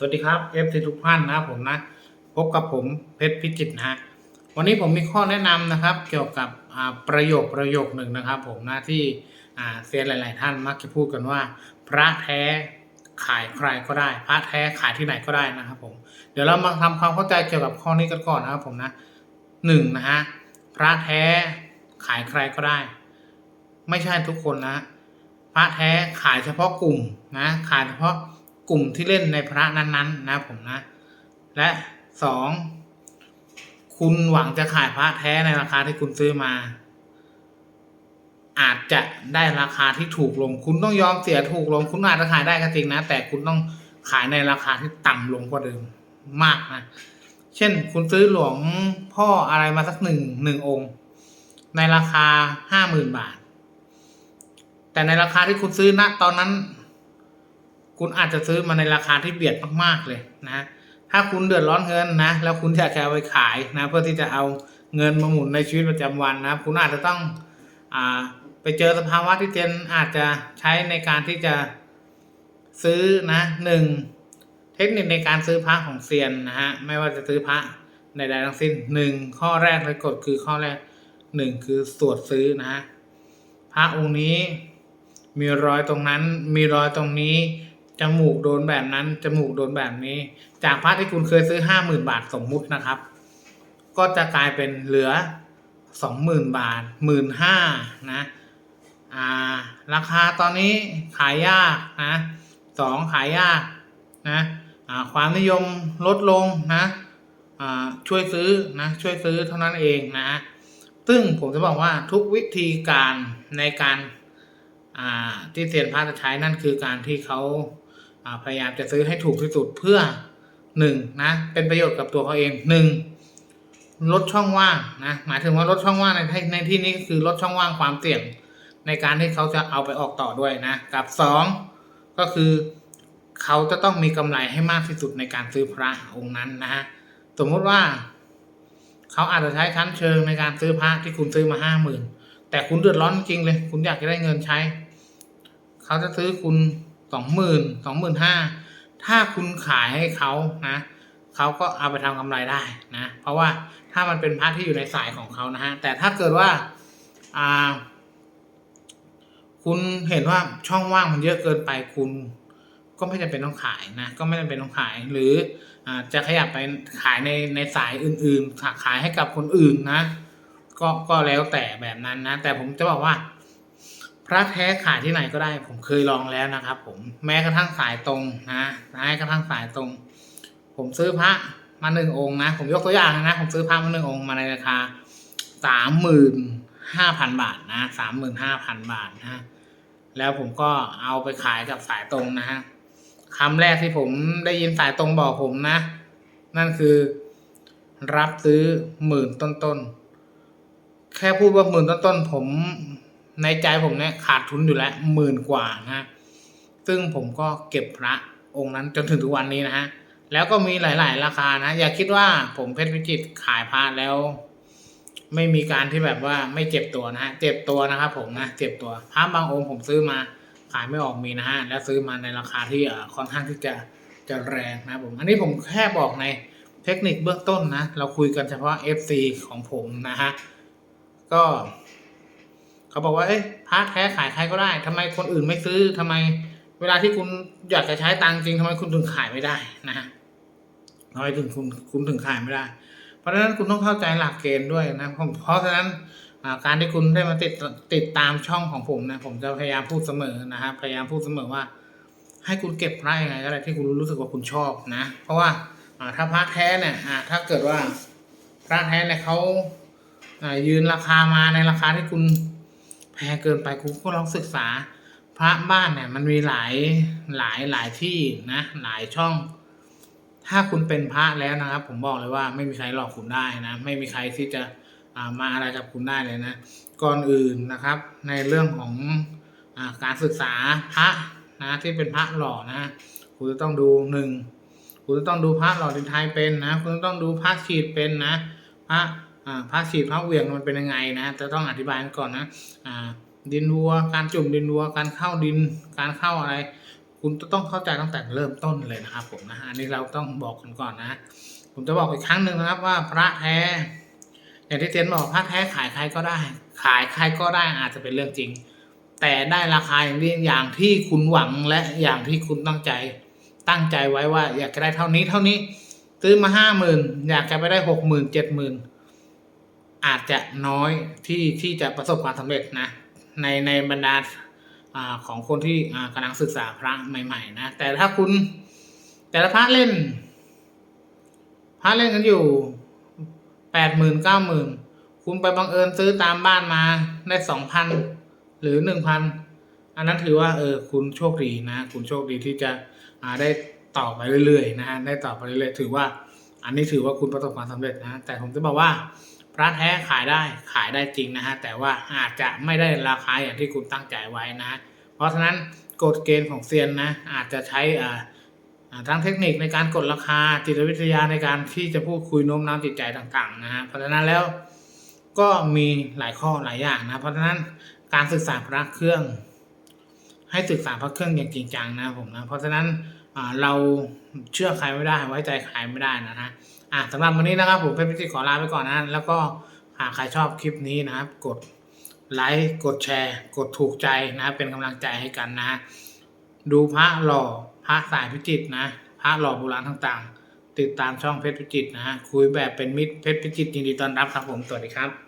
สวัสดีครับ FC ทุกท่านนะครับผมนะ พบกับผมเพชรพิจิตนะฮะวันนี้ผมมีข้อแนะนำนะครับ เกี่ยวกับประโยคประโยคหนึ่งนะครับ ผมนะที่เซียนหลาย ๆ ท่านมักจะพูดกันว่า พระแท้ขายใครก็ได้ พระแท้ขายที่ไหนก็ได้นะครับผมเดี๋ยวเรามาทำความเข้าใจเกี่ยวกับข้อนี้กันก่อนนะครับผมนะหนึ่งนะฮะพระแท้ขายใครก็ได้ ไม่ใช่ทุกคนนะ พระแท้ขายเฉพาะกลุ่มนะขายเฉพาะ กลุ่มที่เล่นในพระนั้นๆ นะผมนะ และสองคุณหวังจะขายพระแท้ในราคาที่คุณซื้อมา อาจจะได้ราคาที่ถูกลง คุณต้องยอมเสียถูกลง คุณอาจจะขายได้ก็จริงนะ แต่คุณต้องขายในราคาที่ต่ำลงกว่าเดิมมากนะ เช่น คุณซื้อหลวงพ่ออะไรมาสักหนึ่งหนึ่งองค์ ในราคาห้าหมื่นบาท แต่ในราคาที่คุณซื้อณตอนนั้น คุณอาจจะซื้อมาในราคาที่เบียดมากๆเลยนะ ถ้าคุณเดือดร้อนเงินนะ แล้วคุณอยากจะเอาไปขายนะ เพื่อที่จะเอาเงินมาหมุนในชีวิตประจำวันนะคุณอาจจะต้องอ่าไปเจอสภาวะที่เจนอาจจะใช้ในการที่จะซื้อนะหนึ่งเทคนิคในการซื้อพระของเซียนนะฮะไม่ว่าจะซื้อพระใดๆทั้งสิ้นหนึ่งข้อแรกเลยกฎคือข้อแรกหนึ่งคือสวดซื้อนะฮะพระองค์นี้มีรอยตรงนั้นมีรอยตรงนี้ จมูกโดนแบบนั้น จมูกโดนแบบนี้ จากพระที่คุณเคยซื้อห้าหมื่นบาทสมมุตินะครับ ก็จะกลายเป็นเหลือสองหมื่นบาทหมื่นห้านะอ่าราคาตอนนี้ขายยากนะสองขายยากนะอ่าความนิยมลดลงนะอ่าช่วยซื้อนะช่วยซื้อเท่านั้นเองนะซึ่งผมจะบอกว่าทุกวิธีการในการอ่าที่เซียนพระจะใช้นั่นคือการที่เขาอ่า พยายามจะซื้อให้ถูกที่สุดเพื่อหนึ่งนะเป็นประโยชน์กับตัวเขาเองหนึ่งลดช่องว่างนะหมายถึงว่าลดช่องว่างในในที่นี้ก็คือลดช่องว่างความเสี่ยง ในการที่เขาจะเอาไปออกต่อด้วยนะกับสองก็คือเขาจะต้องมีกำไรให้มากที่สุดในการซื้อพระองค์นั้นนะฮะสมมติว่า เขาอาจจะใช้ชั้นเชิงในการซื้อพระที่คุณซื้อมาห้าหมื่นแต่คุณเดือดร้อนจริงเลย คุณอยากจะได้เงินใช้ เขาจะซื้อคุณ สองหมื่นสองหมื่นห้าถ้าคุณขายให้เขานะเขาก็เอาไปทำกำไรได้นะ เพราะว่าถ้ามันเป็นพระที่อยู่ในสายของเขานะฮะ แต่ถ้าเกิดว่าอ่าคุณเห็นว่าช่องว่างมันเยอะเกินไปคุณ ก็ไม่จำเป็นต้องขายนะ ก็ไม่จำเป็นต้องขายหรืออจะขยับไปขายในในสายอื่นๆขายให้กับคนอื่นนะ ก็ก็แล้วแต่แบบนั้นนะ แต่ผมจะบอกว่า พระแท้ขายที่ไหนก็ได้ ผมเคยลองแล้วนะครับ ผมแม้กระทั่งสายตรงนะแม้กระทั่งสายตรง ผมซื้อพระมาหนึ่งองค์นะ ผมยกตัวอย่างนะ ผมซื้อพระมาหนึ่งองค์มาในราคาสามหมื่นห้าพันบาทนะสามหมื่นห้าพันบาทนะแล้วผมก็เอาไปขายกับสายตรงนะฮะคำแรกที่ผมได้ยินสายตรงบอกผมนะ นั่นคือ รับซื้อหมื่นต้นๆแค่พูดว่าหมื่นต้นๆผม ในใจผมเนี่ยขาดทุนอยู่แล้วหมื่นกว่านะ ซึ่งผมก็เก็บพระองค์นั้นจนถึงทุกวันนี้นะฮะ แล้วก็มีหลาย ๆ ราคานะ อย่าคิดว่าผมเพชรวิจิตขายพระแล้ว ไม่มีการที่แบบว่าไม่เจ็บตัวนะฮะ เจ็บตัวนะครับผมนะ เจ็บตัว พระบางองค์ผมซื้อมาขายไม่ออกมีนะฮะ แล้วซื้อมาในราคาที่ค่อนข้างที่จะจะแรงนะผม อันนี้ผมแค่บอกในเทคนิคเบื้องต้นนะ เราคุยกันเฉพาะ FC ของผมนะฮะ ก็ เขาบอกว่าเอ้ยพระแท้ขายใครก็ได้ทำไมคนอื่นไม่ซื้อทำไม เวลาที่คุณอยากจะใช้ตังจริงทำไมคุณถึงขายไม่ได้นะฮะทำไมถึงคุณคุณถึงขายไม่ได้ เพราะฉะนั้นคุณต้องเข้าใจหลักเกณฑ์ด้วยนะผมเพราะฉะนั้นการที่คุณได้มาติดติดตามช่องของผมนะผมจะพยายามพูดเสมอนะฮะพยายามพูดเสมอว่า ให้คุณเก็บพระยังไงก็ได้ที่คุณรู้สึกว่าคุณชอบนะ เพราะว่าถ้าพระแท้เนี่ยถ้าเกิดว่าพระแท้เนี่ยเขายืนราคามาในราคาที่คุณ พงเกินไปคุณก็ลองศึกษา พระบ้านเนี่ยมันมีหลายหลายหลายที่นะหลายช่อง ถ้าคุณเป็นพระแล้วนะครับ ผมบอกเลยว่าไม่มีใครหลอกคุณได้นะ ไม่มีใครที่จะามาอะไรกับคุณได้เลยนะ ก่อนอื่นนะครับ ในเรื่องของอาการศึกษาพระนะที่เป็นพระหล่อนะคุณจะต้องดูหนึ่งคุณจะต้องดูพระหล่อดินไทยเป็นนะ คุณต้องดูพระฉีดเป็นนะ พระ พระฉีดพระเวียงมันเป็นยังไงนะจะต้องอธิบายกันก่อนนะดินวัว การจุ่มดินวัว การเข้าดิน การเข้าอะไร คุณจะต้องเข้าใจตั้งแต่เริ่มต้นเลยนะครับผมนะฮะอันนี้เราต้องบอกกันก่อนนะ ผมจะบอกอีกครั้งหนึ่งนะครับว่าพระแท้ อย่างที่เจนบอกพระแท้ขายใครก็ได้ ขายใครก็ได้อาจจะเป็นเรื่องจริง แต่ได้ราคาอย่างที่อย่างที่คุณหวังและอย่างที่คุณตั้งใจตั้งใจไว้ว่า อยากจะได้เท่านี้เท่านี้ซื้อมาห้าหมื่นอยากจะไปได้หกหมื่นเจ็ดหมื่น อาจจะน้อยที่ที่จะประสบความสำเร็จนะในในบรรดาอของคนที่อ่ากำลังศึกษาพระใหม่ๆนะแต่ถ้าคุณแต่ละพระเล่นพระเล่นกันอยู่แปดหมื่นเก้าหมื่นคุณไปบังเอิญซื้อตามบ้านมาได้สองพันหรือหนึ่งพันอันนั้นถือว่าเออคุณโชคดีนะ คุณโชคดีที่จะาได้ต่อไปเรื่อยๆนะฮะได้ต่อไปเรื่อยๆถือว่า อันนี้ถือว่าคุณประสบความสำเร็จนะ แต่ผมจะบอกว่า พระแท้ขายได้ขายได้จริงนะฮะแต่ว่าอาจจะไม่ได้ราคาอย่างที่คุณตั้งใจไว้นะเพราะฉะนั้นกฎเกณฑ์ของเซียนนะอาจจะใช้อ่าทั้งเทคนิคในการกดราคาจิตวิทยาในการที่จะพูดคุยโน้มน้าวจิตใจต่างๆนะฮะเพราะฉะนั้นแล้วก็มีหลายข้อหลายอย่างนะเพราะฉะนั้นการศึกษาพระเครื่อง ให้ศึกษาพระเครื่องอย่างจริงจังนะผมนะเพราะฉะนั้นเราเชื่อใครไม่ได้ไว้ใจใครไม่ได้นะฮะ อะสำหรับวันนี้นะครับผมเพชรพิจิตรขอลาไปก่อนนะแล้วก็หากใครชอบคลิปนี้นะครับ กดไลค์กดแชร์ กดถูกใจนะเป็นกำลังใจให้กันนะ ดูพระหล่อพระสายพิจิตรนะพระหล่อโบราณต่างๆ ติดตามช่องเพชรพิจิตรนะคุยแบบเป็นมิตรเพชรพิจิตรยินดีต้อนรับครับผมสวัสดีครับ